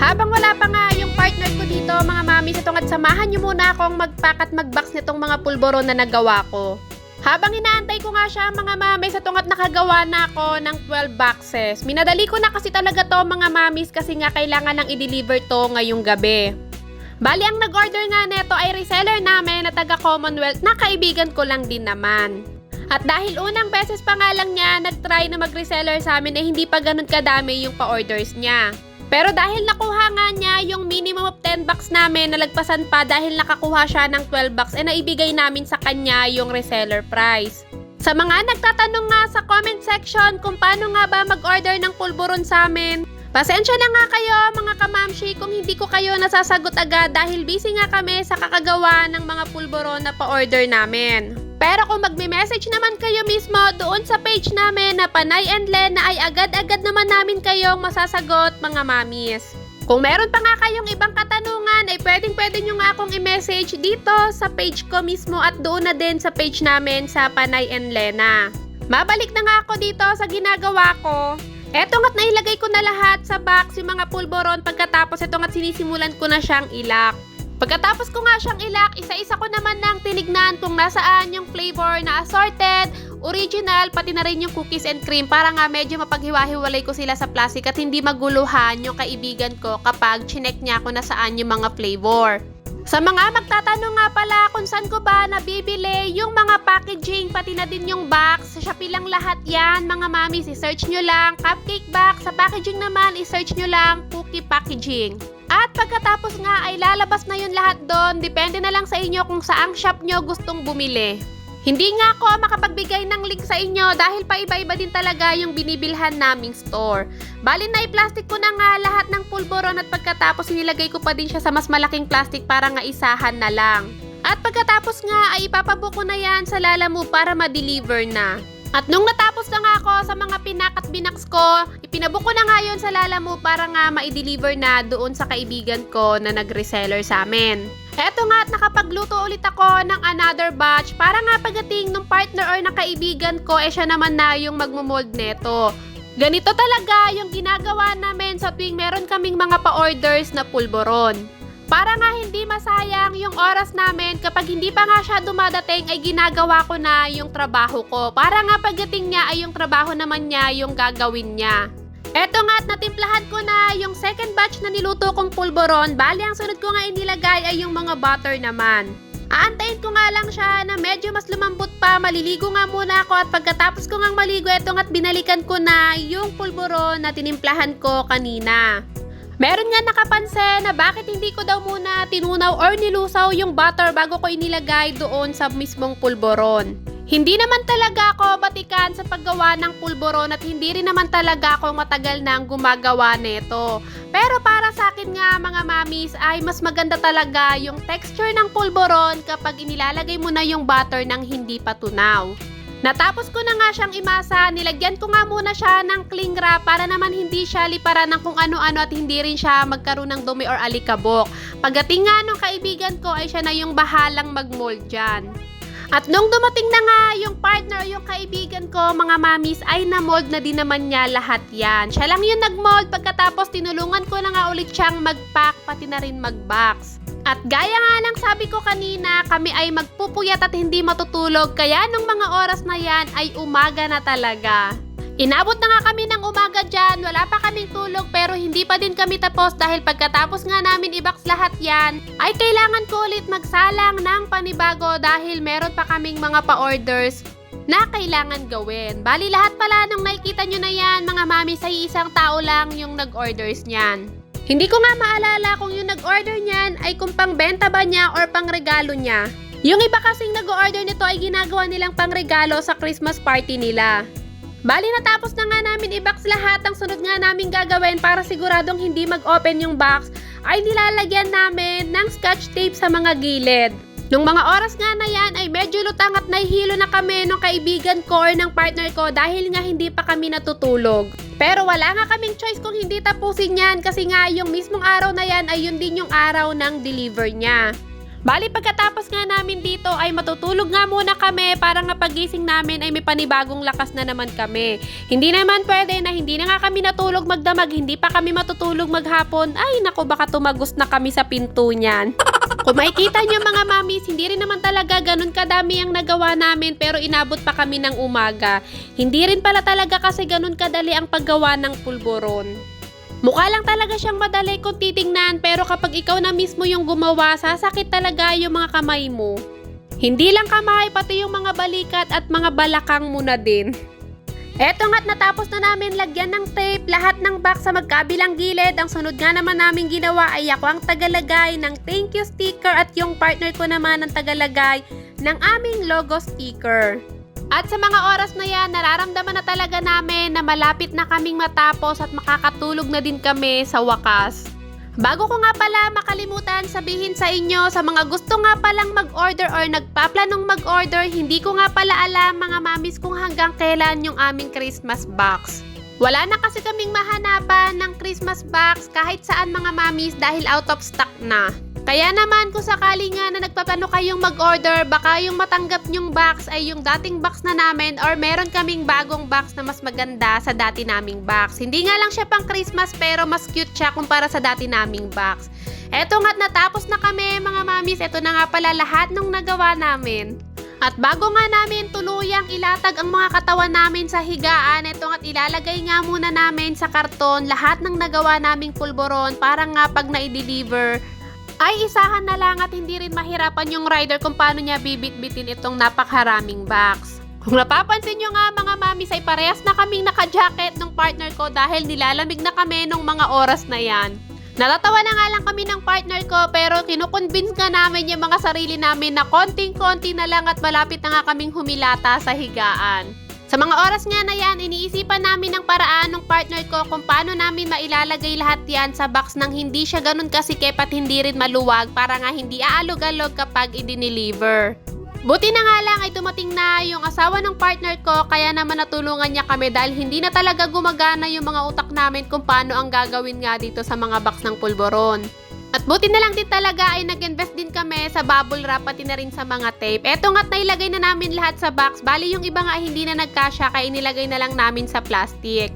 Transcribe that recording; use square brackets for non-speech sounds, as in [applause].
Habang wala pa nga yung partner ko dito, mga mami, ito at samahan nyo muna akong mag-pack at mag-box nitong mga pulboron na nagawa ko. Habang inaantay ko nga siya, mga mami, sa tungat nakagawa na ako ng 12 boxes. Minadali ko na kasi talaga to mga mamis kasi nga kailangan lang i-deliver to ngayong gabi. Bali, ang nag-order nga neto ay reseller namin na taga Commonwealth na kaibigan ko lang din naman. At dahil unang beses pa nga lang niya nag-try na mag-reseller sa amin eh hindi pa ganun kadami yung pa-orders niya. Pero dahil nakuha nga niya yung minimum of 10 bucks namin, nalagpasan pa dahil nakakuha siya ng 12 bucks, eh naibigay namin sa kanya yung reseller price. Sa mga nagtatanong nga sa comment section kung paano nga ba mag-order ng pulburon sa amin, pasensya na nga kayo mga kamamshi kung hindi ko kayo nasasagot agad dahil busy nga kami sa kakagawa ng mga pulburon na pa-order namin. Pero kung magme-message naman kayo mismo doon sa page namin na Panay and Lena ay agad-agad naman namin kayong masasagot mga mamis. Kung meron pa nga kayong ibang katanungan ay pwedeng pwede nyo nga akong i-message dito sa page ko mismo at doon na din sa page namin sa Panay and Lena. Mabalik na nga ako dito sa ginagawa ko. Eto nga't nailagay ko na lahat sa box yung mga pulboron pagkatapos eto nga't sinisimulan ko na siyang ilak. Pagkatapos ko nga siyang ilak, isa-isa ko naman nang tinignan kung nasaan yung flavor na assorted, original, pati na rin yung cookies and cream para nga medyo mapaghiwa-hiwalay ko sila sa plastic at hindi maguluhan yung kaibigan ko kapag chinek niya kung nasaan yung mga flavor. Sa mga magtatanong nga pala kung saan ko ba nabibili yung mga packaging pati na din yung box, sa Shopee lang lahat yan mga mami, si-search nyo lang cupcake box, sa packaging naman i-search nyo lang cookie packaging. At pagkatapos nga ay lalabas na yun lahat doon, depende na lang sa inyo kung saang shop nyo gustong bumili. Hindi nga ako makapagbigay ng link sa inyo dahil paiba-iba din talaga yung binibilhan naming store. Bali na i-plastic ko na nga lahat ng pulboron at pagkatapos inilagay ko pa din siya sa mas malaking plastic para nga isahan na lang. At pagkatapos nga ay ipapabuko na yan sa Lalamu para ma-deliver na. At nung natapos na nga ako sa mga pinak at binaks ko, ipinabuko na nga yun sa Lalamu para nga ma-deliver na doon sa kaibigan ko na nag-reseller sa amin. Eto nga at nakapagluto ulit ako ng another batch para nga pagdating ng partner or ng kaibigan ko, eh siya naman na yung magmumold neto. Ganito talaga yung ginagawa namin sa tuwing meron kaming mga pa-orders na pulboron. Para nga hindi masayang yung oras namin kapag hindi pa nga siya dumadating ay ginagawa ko na yung trabaho ko. Para nga pagdating niya ay yung trabaho naman niya yung gagawin niya. Eto nga at natimplahan ko na yung second batch na niluto kong pulboron. Bali, ang sunod ko nga inilagay ay yung mga butter naman. Aantayin ko nga lang siya na medyo mas lumambot pa. Maliligo nga muna ako at pagkatapos ko nga maligo, eto nga't binalikan ko na yung pulboron na tinimplahan ko kanina. Meron nga nakapansin na bakit hindi ko daw muna tinunaw or nilusaw yung butter bago ko inilagay doon sa mismong pulboron. Hindi naman talaga ako batikan sa paggawa ng pulboron at hindi rin naman talaga ako matagal nang gumagawa nito. Pero para sa akin nga mga mamis ay mas maganda talaga yung texture ng pulboron kapag inilalagay mo na yung butter ng hindi pa tunaw. Natapos ko na nga siyang imasa, nilagyan ko nga muna siya ng cling wrap para naman hindi siya liparan ng kung ano-ano at hindi rin siya magkaroon ng dumi or alikabok. Pagdating nga nung kaibigan ko ay siya na yung bahalang magmold dyan. At nung dumating na nga yung partner o yung kaibigan ko, mga mamis, ay na-mold na din naman niya lahat yan. Siya lang yung nag-mold pagkatapos tinulungan ko na nga ulit siyang mag-pack pati na rin mag-box. At gaya nga ng sabi ko kanina, kami ay magpupuyat at hindi matutulog kaya nung mga oras na yan ay umaga na talaga. Inabot na nga kami ng umaga dyan, wala pa kaming tulog pero hindi pa din kami tapos dahil pagkatapos nga namin i-box lahat yan, ay kailangan ko ulit magsalang ng panibago dahil meron pa kaming mga pa-orders na kailangan gawin. Bali lahat pala nung nakikita nyo na yan mga mami sa isang tao lang yung nag-orders niyan. Hindi ko nga maalala kung yung nag-order niyan ay kung pangbenta ba niya or pangregalo niya. Yung iba kasing nag-order nito ay ginagawa nilang pangregalo sa Christmas party nila. Bali natapos na nga namin i-box lahat ang sunod nga namin gagawin para siguradong hindi mag-open yung box ay nilalagyan namin ng scotch tape sa mga gilid. Nung mga oras nga na yan ay medyo lutang at nahihilo na kami ng kaibigan ko or ng partner ko dahil nga hindi pa kami natutulog. Pero wala nga kaming choice kung hindi tapusin yan kasi nga yung mismong araw na yan ay yun din yung araw ng deliver niya. Bali pagkatapos nga namin dito ay matutulog nga muna kami para nga pagising namin ay may panibagong lakas na naman kami. Hindi naman pwede na hindi na nga kami natulog magdamag, hindi pa kami matutulog maghapon. Ay nako baka tumagos na kami sa pinto niyan. [laughs] Kung makikita niyo mga mamis, hindi rin naman talaga ganun kadami ang nagawa namin pero inabot pa kami ng umaga. Hindi rin pala talaga kasi ganun kadali ang paggawa ng pulboron. Mukha lang talaga siyang madali kung titingnan pero kapag ikaw na mismo yung gumawa, sasakit talaga yung mga kamay mo. Hindi lang kamay, pati yung mga balikat at mga balakang mo na din. Eto nga't natapos na namin lagyan ng tape lahat ng box sa magkabilang gilid. Ang sunod nga naman namin ginawa ay ako ang tagalagay ng thank you sticker at yung partner ko naman ang tagalagay ng aming logo sticker. At sa mga oras na yan, nararamdaman na talaga namin na malapit na kaming matapos at makakatulog na din kami sa wakas. Bago ko nga pala makalimutan sabihin sa inyo sa mga gusto nga palang mag-order or nagpaplanong mag-order, hindi ko nga pala alam mga mamis kung hanggang kailan yung aming Christmas box. Wala na kasi kaming mahanapan ng Christmas box kahit saan mga mamis dahil out of stock na. Kaya naman kung sakali nga na nagpaplano kayong mag-order, baka yung matanggap nyong box ay yung dating box na namin or meron kaming bagong box na mas maganda sa dati naming box. Hindi nga lang siya pang Christmas pero mas cute siya kumpara sa dati naming box. Eto nga't natapos na kami mga mamis, eto na nga pala lahat nung nagawa namin. At bago nga namin tuluyang ilatag ang mga katawan namin sa higaan, ito nga't ilalagay nga muna namin sa karton lahat ng nagawa naming pulboron para nga pag na-deliver ay isahan na lang at hindi rin mahirapan yung rider kung paano niya bibit-bitin itong napakaraming box. Kung napapansin nyo nga mga mamis ay parehas na kaming naka-jacket ng partner ko dahil nilalamig na kami nung mga oras na yan. Natatawa na nga lang kami ng partner ko pero kinukonvince nga namin yung mga sarili namin na konting-konti na lang at malapit na nga kaming humilata sa higaan. Sa mga oras nga na yan, iniisipan namin ng paraan ng partner ko kung paano namin mailalagay lahat yan sa box nang hindi siya ganun kasikip at hindi rin maluwag para nga hindi aalog-alog kapag i-deliver. Buti na nga lang ay dumating na yung asawa ng partner ko kaya naman natulungan niya kami dahil hindi na talaga gumagana yung mga utak namin kung paano ang gagawin nga dito sa mga box ng pulboron. Buti na lang din talaga ay nag-invest din kami sa bubble wrap pati na rin sa mga tape. Eto nga't nailagay na namin lahat sa box. Bali yung iba nga hindi na nagkasya kaya inilagay na lang namin sa plastic.